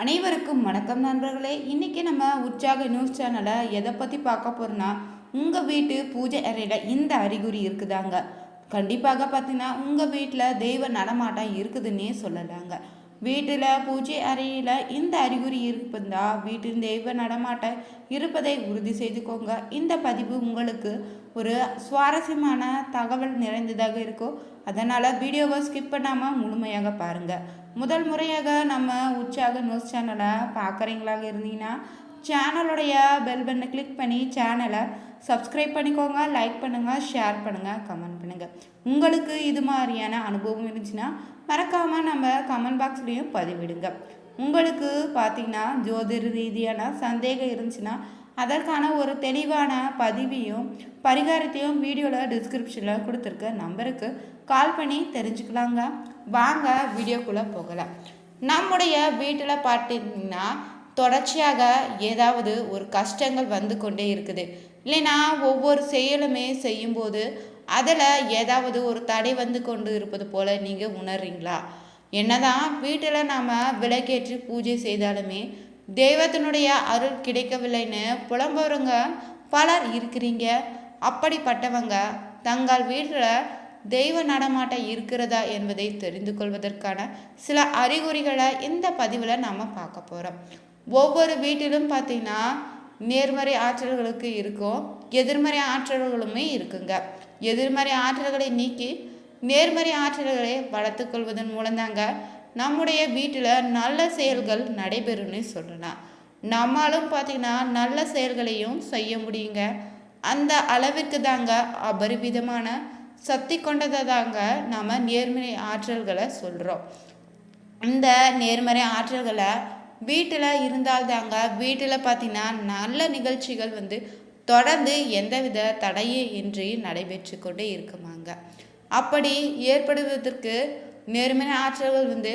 அனைவருக்கும் வணக்கம் நண்பர்களே. இன்றைக்கி நம்ம உற்சாக நியூஸ் சேனலை எதை பற்றி பார்க்க போகிறோன்னா உங்கள் வீட்டு பூஜை அறையில் இந்த அறிகுறி இருக்குதாங்க. கண்டிப்பாக பார்த்தீங்கன்னா உங்கள் வீட்டில் தெய்வ நடமாட்டம் இருக்குதுன்னே சொல்லலாங்க. வீட்டில் பூஜை அறையில் இந்த அறிகுறி இருப்பதா? வீட்டில் தெய்வ நடமாட்டம் இருப்பதை உறுதி செய்துக்கோங்க. இந்த பதிவு உங்களுக்கு ஒரு சுவாரஸ்யமான தகவல் நிறைந்ததாக இருக்கும். அதனால் வீடியோவை ஸ்கிப் பண்ணாமல் முழுமையாக பாருங்கள் முதல் முறையாக நம்ம உற்சாக நியூஸ் சேனலை பார்க்குறீங்களாக இருந்தீங்கன்னா சேனலுடைய பெல் பட்டனை கிளிக் பண்ணி சேனலை சப்ஸ்கிரைப் பண்ணிக்கோங்க லைக் பண்ணுங்கள் ஷேர் பண்ணுங்கள் கமெண்ட் பண்ணுங்கள் உங்களுக்கு இது மாதிரியான அனுபவம் இருந்துச்சுன்னா மறக்காமல் நம்ம கமெண்ட் பாக்ஸ்லேயும் பதிவிடுங்க. உங்களுக்கு பார்த்தீங்கன்னா ஜோதிட ரீதியான சந்தேகம் இருந்துச்சுன்னா அதற்கான ஒரு தெளிவான பதிவையும் பரிகாரத்தையும் வீடியோவில் டிஸ்கிரிப்ஷனில் கொடுத்துருக்க நம்பருக்கு கால் பண்ணி தெரிஞ்சுக்கலாங்க. வாங்க வீடியோக்குள்ளே போகலாம். நம்முடைய வீட்டில் பார்த்தீங்கன்னா தொடர்ச்சியாக ஏதாவது ஒரு கஷ்டங்கள் வந்து கொண்டே இருக்குது. இல்லைனா ஒவ்வொரு செயலுமே செய்யும்போது அதில் ஏதாவது ஒரு தடை வந்து கொண்டு இருப்பது போல் நீங்கள் உணர்றீங்களா? என்னதான் வீட்டில் நாம் விளக்கேற்றி பூஜை செய்தாலுமே தெய்வத்தினுடைய அருள் கிடைக்கவில்லைன்னு புலம்புறவங்க பலர் இருக்கிறீங்க. அப்படிப்பட்டவங்க தங்கள் வீட்டில் தெய்வ நடமாட்டம் இருக்கிறதா என்பதை தெரிந்து கொள்வதற்கான சில அறிகுறிகளை இந்த பதிவில் நாம் பார்க்க போகிறோம் ஒவ்வொரு வீட்டிலும் பார்த்திங்கன்னா நேர்மறை ஆற்றல்களுக்கு இருக்கும். எதிர்மறை ஆற்றல்களுமே இருக்குங்க. எதிர்மறை ஆற்றல்களை நீக்கி நேர்மறை ஆற்றல்களை வளர்த்து கொள்வதன் மூலம்தாங்க நம்முடைய வீட்டில் நல்ல செயல்கள் நடைபெறும்னு சொல்லலாம் நம்மளும் பார்த்திங்கன்னா நல்ல செயல்களையும் செய்ய முடியுங்க. அந்த அளவிற்கு தாங்க அபரிவிதமான சக்தி கொண்டதை தாங்க நாம் நேர்மறை ஆற்றல்களை சொல்கிறோம் இந்த நேர்மறை ஆற்றல்களை வீட்டில் இருந்தால்தாங்க. வீட்டில் பார்த்தீங்கன்னா நல்ல நிகழ்ச்சிகள் வந்து தொடர்ந்து எந்தவித தடையே இன்றி நடைபெற்று கொண்டே இருக்குமாங்க. அப்படி ஏற்படுவதற்கு நேர்மறை ஆற்றல்கள் வந்து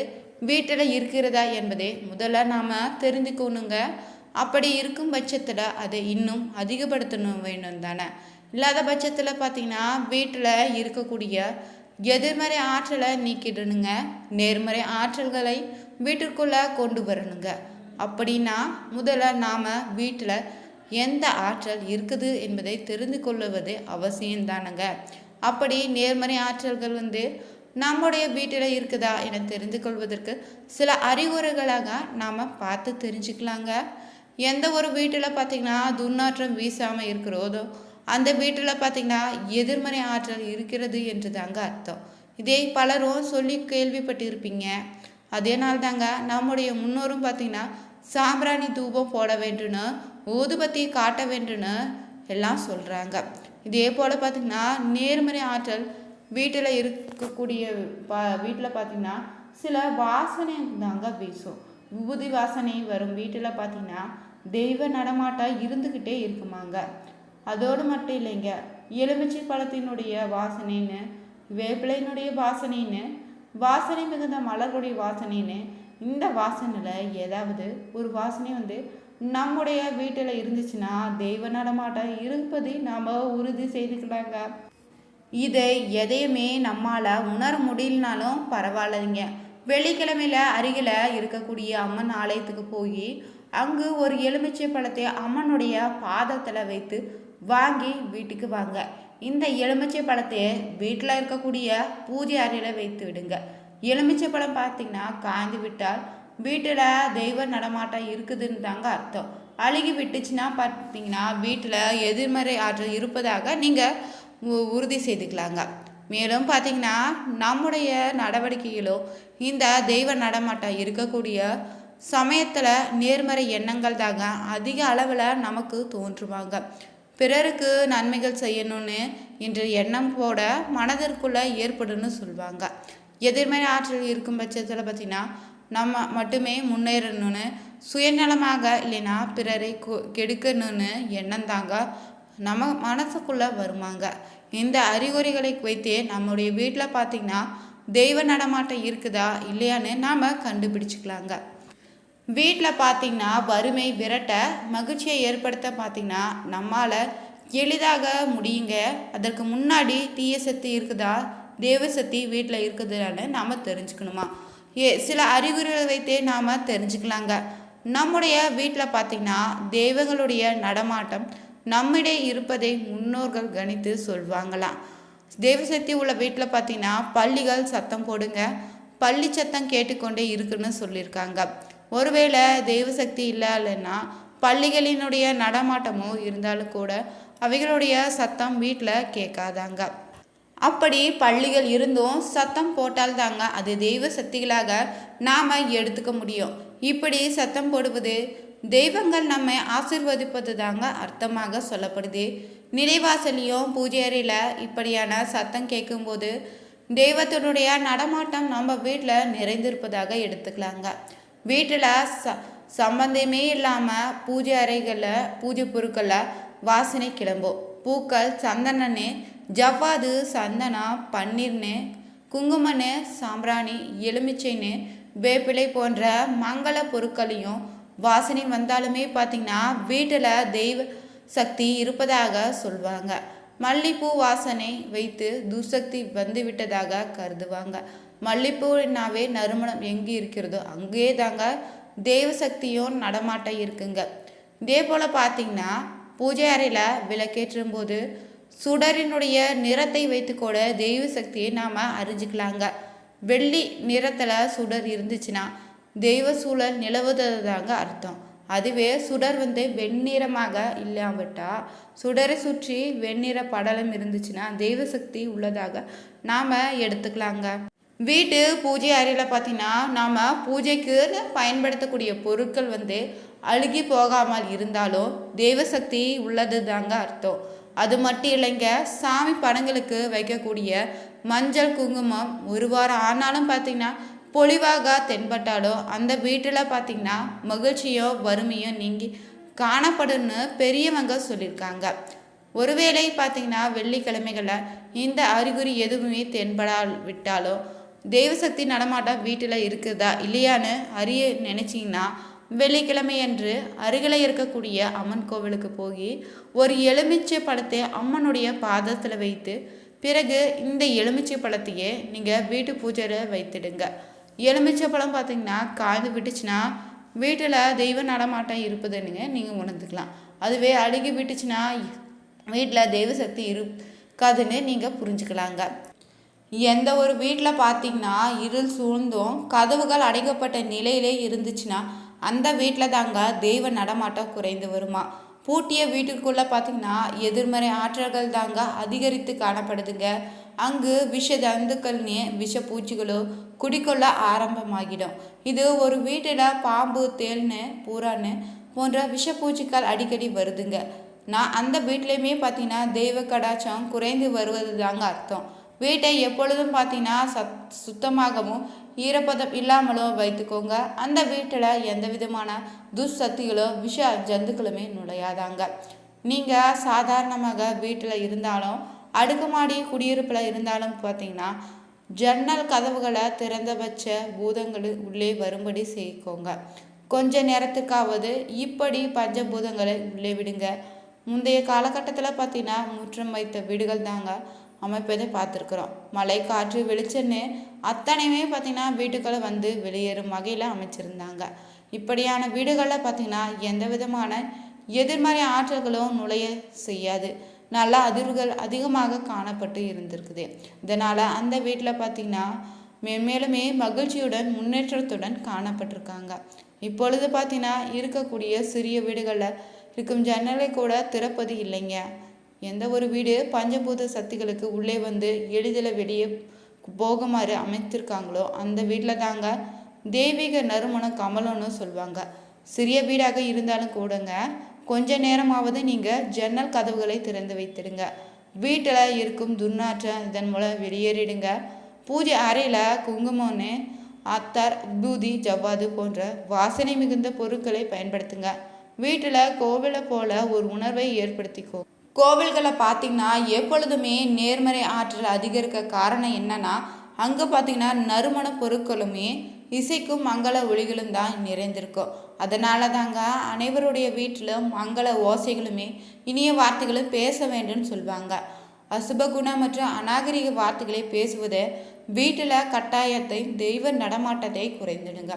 வீட்டில் இருக்கிறதா என்பதை முதல்ல நாம் தெரிஞ்சுக்கணுங்க அப்படி இருக்கும் பட்சத்தில் அதை இன்னும் அதிகப்படுத்தணும் வேணும் தானே. இல்லாத பட்சத்தில் பார்த்திங்கன்னா வீட்டில் இருக்கக்கூடிய எதிர்மறை ஆற்றலை நீக்கிடணுங்க. நேர்மறை ஆற்றல்களை வீட்டிற்குள்ளே கொண்டு வரணுங்க. அப்படின்னா முதல்ல நாம் வீட்டில் எந்த ஆற்றல் இருக்குது என்பதை தெரிந்து கொள்வது அவசியம்தானுங்க அப்படி நேர்மறை ஆற்றல்கள் வந்து நம்முடைய வீட்டில் இருக்குதா என தெரிந்து கொள்வதற்கு சில அறிகுறிகளாக நாம் பார்த்து தெரிஞ்சுக்கலாங்க. எந்த ஒரு வீட்டில் பார்த்திங்கன்னா துர்நாற்றம் வீசாமல் இருக்கிறதோ அந்த வீட்டில் பார்த்திங்கன்னா எதிர்மறை ஆற்றல் இருக்கிறது என்று தாங்க அர்த்தம். இதே பலரும் சொல்லி கேள்விப்பட்டிருப்பீங்க. அதேனால் தாங்க நம்முடைய முன்னோரும் பார்த்திங்கன்னா சாம்பிராணி தூபம் போட வேண்டும்னு ஊதுபத்தி காட்ட வேண்டும்னு எல்லாம் சொல்கிறாங்க இதே போல் பார்த்திங்கன்னா நேர்மறை ஆற்றல் வீட்டில் இருக்கக்கூடிய பா வீட்டில் பார்த்திங்கன்னா சில வாசனை தாங்க வீசும். விபூதி வாசனை வரும் வீட்டில் பார்த்திங்கன்னா தெய்வ நடமாட்டம் இருந்துக்கிட்டே இருக்குமாங்க. அதோடு மட்டும் இல்லைங்க எலுமிச்சை பழத்தினுடைய வாசனைன்னு வேப்பிலையினுடைய வாசனைன்னு வாசனை மிகுந்த மலர்களுடைய வாசனைன்னு இந்த வாசனையில் ஏதாவது ஒரு வாசனை வந்து நம்முடைய வீட்டில் இருந்துச்சுன்னா தெய்வ நடமாட்டம் இருப்பதை நாம் உறுதி செய்துக்கலாங்க இதை எதையுமே நம்மால் உணர முடியலனாலும் பரவாயில்லைங்க. வெள்ளிக்கிழமையில் அருகில் இருக்கக்கூடிய அம்மன் ஆலயத்துக்கு போய் அங்கு ஒரு எலுமிச்சை பழத்தை அம்மனுடைய பாதத்தில் வைத்து வாங்கி வீட்டுக்கு வாங்க. இந்த எலுமிச்சை பழத்தை வீட்டில் இருக்கக்கூடிய பூஜை அறையில் வைத்து விடுங்க. எலுமிச்சை பழம் பார்த்தீங்கன்னா காய்ந்து விட்டால் வீட்டில் தெய்வ நடமாட்டம் இருக்குதுன்னு தாங்க அர்த்தம். அழுகி விட்டுச்சுன்னா பார்த்தீங்கன்னா வீட்டில் எதிர்மறை ஆற்றல் இருப்பதாக நீங்கள் உறுதி செய்துக்கலாங்க. மேலும் பார்த்தீங்கன்னா நம்முடைய நடவடிக்கைகளோ இந்த தெய்வ நடமாட்டம் இருக்கக்கூடிய சமயத்தில் நேர்மறை எண்ணங்கள் தாங்க அதிக அளவில் நமக்கு தோன்றுவாங்க. பிறருக்கு நன்மைகள் செய்யணும்னு என்ற எண்ணம் போட மனதிற்குள்ளே ஏற்படுன்னு சொல்லுவாங்க எதிர்மறை ஆற்றல் இருக்கும் பட்சத்தில் பார்த்திங்கன்னா நம்ம மட்டுமே முன்னேறணும்னு சுயநலமாக இல்லைன்னா பிறரை கெடுக்கணும்னு எண்ணம் தாங்க நம்ம மனசுக்குள்ளே வருவாங்க இந்த அறிகுறிகளை வைத்தே நம்முடைய வீட்டில் பார்த்திங்கன்னா தெய்வ நடமாட்டம் இருக்குதா இல்லையான்னு நாம் கண்டுபிடிச்சிக்கலாங்க. வீட்டில் பார்த்திங்கன்னா வறுமை விரட்ட மகிழ்ச்சியை ஏற்படுத்த பார்த்திங்கன்னா நம்மால் எளிதாக முடியுங்க. அதற்கு முன்னாடி தீய சக்தி இருக்குதா? தேவ சக்தி வீட்டில் இருக்குதுன்னு நாம் தெரிஞ்சுக்கணுமா? ஏ சில அறிகுறிகளை வைத்தே நாம் தெரிஞ்சுக்கலாங்க. நம்முடைய வீட்டில் பார்த்திங்கன்னா தெய்வங்களுடைய நடமாட்டம் நம்மிடையே இருப்பதை முன்னோர்கள் கணித்து சொல்வாங்களாம். தெய்வசக்தி உள்ள வீட்டில் பார்த்தீங்கன்னா பள்ளிகள் சத்தம் போடுங்க. பள்ளி சத்தம் கேட்டுக்கொண்டே இருக்குன்னு சொல்லியிருக்காங்க. ஒருவேளை தெய்வசக்தி சக்தி இல்லைன்னா பள்ளிகளினுடைய நடமாட்டமோ இருந்தாலும் கூட அவைகளுடைய சத்தம் வீட்டில் கேட்காதாங்க. அப்படி பள்ளிகள் இருந்தும் சத்தம் போட்டால் தாங்க அது தெய்வ சக்திகளாக நாம் எடுத்துக்க முடியும். இப்படி சத்தம் போடுவது தெய்வங்கள் நம்மை ஆசிர்வதிப்பது தாங்க அர்த்தமாக சொல்லப்படுது. நிலைவாசலையும் பூஜை அறையில் இப்படியான சத்தம் கேட்கும்போது தெய்வத்தினுடைய நடமாட்டம் நம்ம வீட்டில் நிறைந்திருப்பதாக எடுத்துக்கலாங்க. வீட்டில் ச சம்பந்தமே இல்லாமல் பூஜை அறைகளில் பூஜை பொருட்களில் வாசனை கிளம்பும். பூக்கள் சந்தனன்னு ஜவ்வாது சந்தனா பன்னீர்னு குங்குமன்னு சாம்பிராணி எலுமிச்சைன்னு வேப்பிலை போன்ற மங்கள பொருட்களையும் வாசனை வந்தாலுமே பார்த்திங்கன்னா வீட்டில் தெய்வ சக்தி இருப்பதாக சொல்வாங்க. மல்லிப்பூ வாசனை வைத்து துசக்தி வந்து விட்டதாக கருதுவாங்க. மல்லிப்பூனாவே நறுமணம் எங்கே இருக்கிறதோ அங்கே தாங்க தெய்வ சக்தியும் நடமாட்டம் இருக்குங்க. இதே போல் பார்த்தீங்கன்னா பூஜை அறையில் விளக்கேற்றும் போது சுடரினுடைய நிறத்தை வைத்து கூட தெய்வ சக்தியை நாம் அறிஞ்சிக்கலாங்க. வெள்ளி நிறத்தில் சுடர் இருந்துச்சுன்னா தெய்வ சூழல் நிலவுவதாங்க அர்த்தம். அதுவே சுடர் வந்து வெண்ணிறமாக இல்லாமட்டால் சுடரை சுற்றி வெண்ணிற படலம் இருந்துச்சுன்னா தெய்வ சக்தி உள்ளதாக நாம் எடுத்துக்கலாங்க. வீட்டு பூஜை அறையில் பார்த்தீங்கன்னா நாம் பூஜைக்கு பயன்படுத்தக்கூடிய பொருட்கள் வந்து அழுகி போகாமல் இருந்தாலும் தெய்வ சக்தி உள்ளது தாங்க அர்த்தம். அது மட்டும் இல்லைங்க சாமி படங்களுக்கு வைக்கக்கூடிய மஞ்சள் குங்குமம் ஒரு வாரம் ஆனாலும் பார்த்தீங்கன்னா பொலிவாக தென்பட்டாலோ அந்த வீட்டில் பார்த்திங்கன்னா மகிழ்ச்சியோ வறுமையோ நீங்கி காணப்படும்னு பெரியவங்க சொல்லியிருக்காங்க. ஒருவேளை பார்த்தீங்கன்னா வெள்ளிக்கிழமைகளில் இந்த அறிகுறி எதுவுமே தென்படா விட்டாலோ தெய்வசக்தி நடமாட்டம் வீட்டில் இருக்குதா இல்லையான்னு அறிய நினச்சிங்கன்னா வெள்ளிக்கிழமை அன்று அருகில் இருக்கக்கூடிய அம்மன் கோவிலுக்கு போய் ஒரு எலுமிச்சை பழத்தை அம்மனுடைய பாதத்தில் வைத்து பிறகு இந்த எலுமிச்சை பழத்தையே நீங்கள் வீட்டு பூஜையில் வைத்திடுங்க. எலுமிச்சை பழம் பார்த்தீங்கன்னா காய்ந்து விட்டுச்சுன்னா வீட்டில் தெய்வ நடமாட்டம் இருப்பதுன்னு நீங்கள் உணர்ந்துக்கலாம். அதுவே அழுகி விட்டுச்சுன்னா வீட்டில் தெய்வ சக்தி இருக்காதுன்னு நீங்கள் புரிஞ்சுக்கலாங்க. எந்த ஒரு வீட்டில் பார்த்தீங்கன்னா இருள் சூழ்ந்தும் கதவுகள் அடைக்கப்பட்ட நிலையிலே இருந்துச்சுன்னா அந்த வீட்டில் தாங்க தெய்வ நடமாட்டம் குறைந்து வருமா? பூட்டிய வீட்டுக்குள்ளே பார்த்தீங்கன்னா எதிர்மறை ஆற்றல்கள் தாங்க அதிகரித்து காணப்படுதுங்க. அங்கு விஷ ஜந்துக்கள்னே விஷ பூச்சிகளோ குடிக்கொள்ள ஆரம்பமாகிடும். இது ஒரு வீட்டில் பாம்பு தேல்னு பூரான்னு போன்ற விஷப்பூச்சிகள் அடிக்கடி வருதுங்க. நான் அந்த வீட்லேயுமே பார்த்தீங்கன்னா தெய்வ கடாச்சம் குறைந்து வருவது தாங்க அர்த்தம். வீட்டை எப்பொழுதும் பார்த்தீங்கன்னா சத் சுத்தமாகவும் ஈரப்பதம் இல்லாமலும் வைத்துக்கோங்க. அந்த வீட்டில் எந்த விதமான துஷ்சக்திகளோ விஷ ஜந்துக்களுமே நுழையாதாங்க. நீங்கள் சாதாரணமாக வீட்டில் இருந்தாலும் அடுக்குமாடி குடியிருப்பில் இருந்தாலும் பார்த்தீங்கன்னா ஜன்னல் கதவுகளை திறந்தபட்ச பூதங்கள் உள்ளே வரும்படி செய்யிக்கோங்க கொஞ்ச நேரத்துக்காவது இப்படி பஞ்சபூதங்களை உள்ளே விடுங்க. முந்தைய காலகட்டத்தில் பார்த்தீங்கன்னா முற்றம் வைத்த வீடுகள் தாங்க அமைப்பதை பார்த்துருக்குறோம். மழை காற்று வெளிச்சன்னு அத்தனையுமே பார்த்திங்கன்னா வீட்டுக்களை வந்து வெளியேறும் வகையில் அமைச்சிருந்தாங்க. இப்படியான வீடுகளில் பார்த்திங்கன்னா எந்த விதமான எதிர்மறை ஆற்றல்களும் நுழைய செய்யாது. நல்ல அதிர்வுகள் அதிகமாக காணப்பட்டு இருந்திருக்குது. இதனால் அந்த வீட்டில் பார்த்திங்கன்னா மென்மேலுமே மகிழ்ச்சியுடன் முன்னேற்றத்துடன் காணப்பட்டிருக்காங்க. இப்பொழுது பார்த்திங்கன்னா இருக்கக்கூடிய சிறிய வீடுகளில் இருக்கும் ஜன்னலை கூட திறப்பது இல்லைங்க. எந்த ஒரு வீடு பஞ்சபூத சக்திகளுக்கு உள்ளே வந்து எளிதில் வெளியே போகுமாறு அமைத்திருக்காங்களோ அந்த வீட்டில் தாங்க தெய்வீக நறுமணம் கமலம்னு சொல்லுவாங்க. சிறிய வீடாக இருந்தாலும் கூடங்க கொஞ்ச நேரமாவது நீங்கள் ஜன்னல் கதவுகளை திறந்து வைத்திடுங்க. வீட்டில் இருக்கும் துர்நாற்றம் இதன் மூலம் வெளியேறிடுங்க. பூஜை அறையில் குங்குமம்னு அத்தார் பூதி ஜவ்வாது போன்ற வாசனை மிகுந்த பொருட்களை பயன்படுத்துங்க. வீட்டில் கோவிலை போல ஒரு உணர்வை ஏற்படுத்திக்கோ. கோவில்களை பார்த்திங்கன்னா எப்பொழுதுமே நேர்மறை ஆற்றல் அதிகரிக்க காரணம் என்னன்னா அங்கே பார்த்திங்கன்னா நறுமண பொருட்களுமே இசைக்கும் மங்கள ஒளிகளும் தான் நிறைந்திருக்கும். அதனால தாங்க அனைவருடைய வீட்டிலும் மங்கள ஓசைகளுமே இனிய வார்த்தைகளும் பேச வேண்டும்னு சொல்லுவாங்க அசுபகுண மற்றும் அநாகரிக வார்த்தைகளை பேசுவது வீட்டில் கட்டாயத்தை தெய்வ நடமாட்டத்தை குறைந்துடுங்க.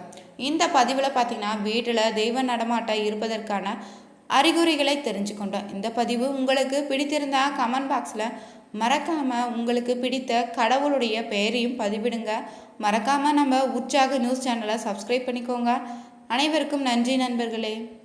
இந்த பதிவில் பார்த்தீங்கன்னா வீட்டில் தெய்வ நடமாட்டம் இருப்பதற்கான அறிகுறிகளை தெரிஞ்சுக்கொண்டோம். இந்த பதிவு உங்களுக்கு பிடித்திருந்தால் கமெண்ட் பாக்ஸில் மறக்காமல் உங்களுக்கு பிடித்த கடவுளுடைய பெயரையும் பதிவிடுங்க. மறக்காமல் நம்ம உற்சாக நியூஸ் சேனலை சப்ஸ்கிரைப் பண்ணிக்கோங்க. அனைவருக்கும் நன்றி நண்பர்களே.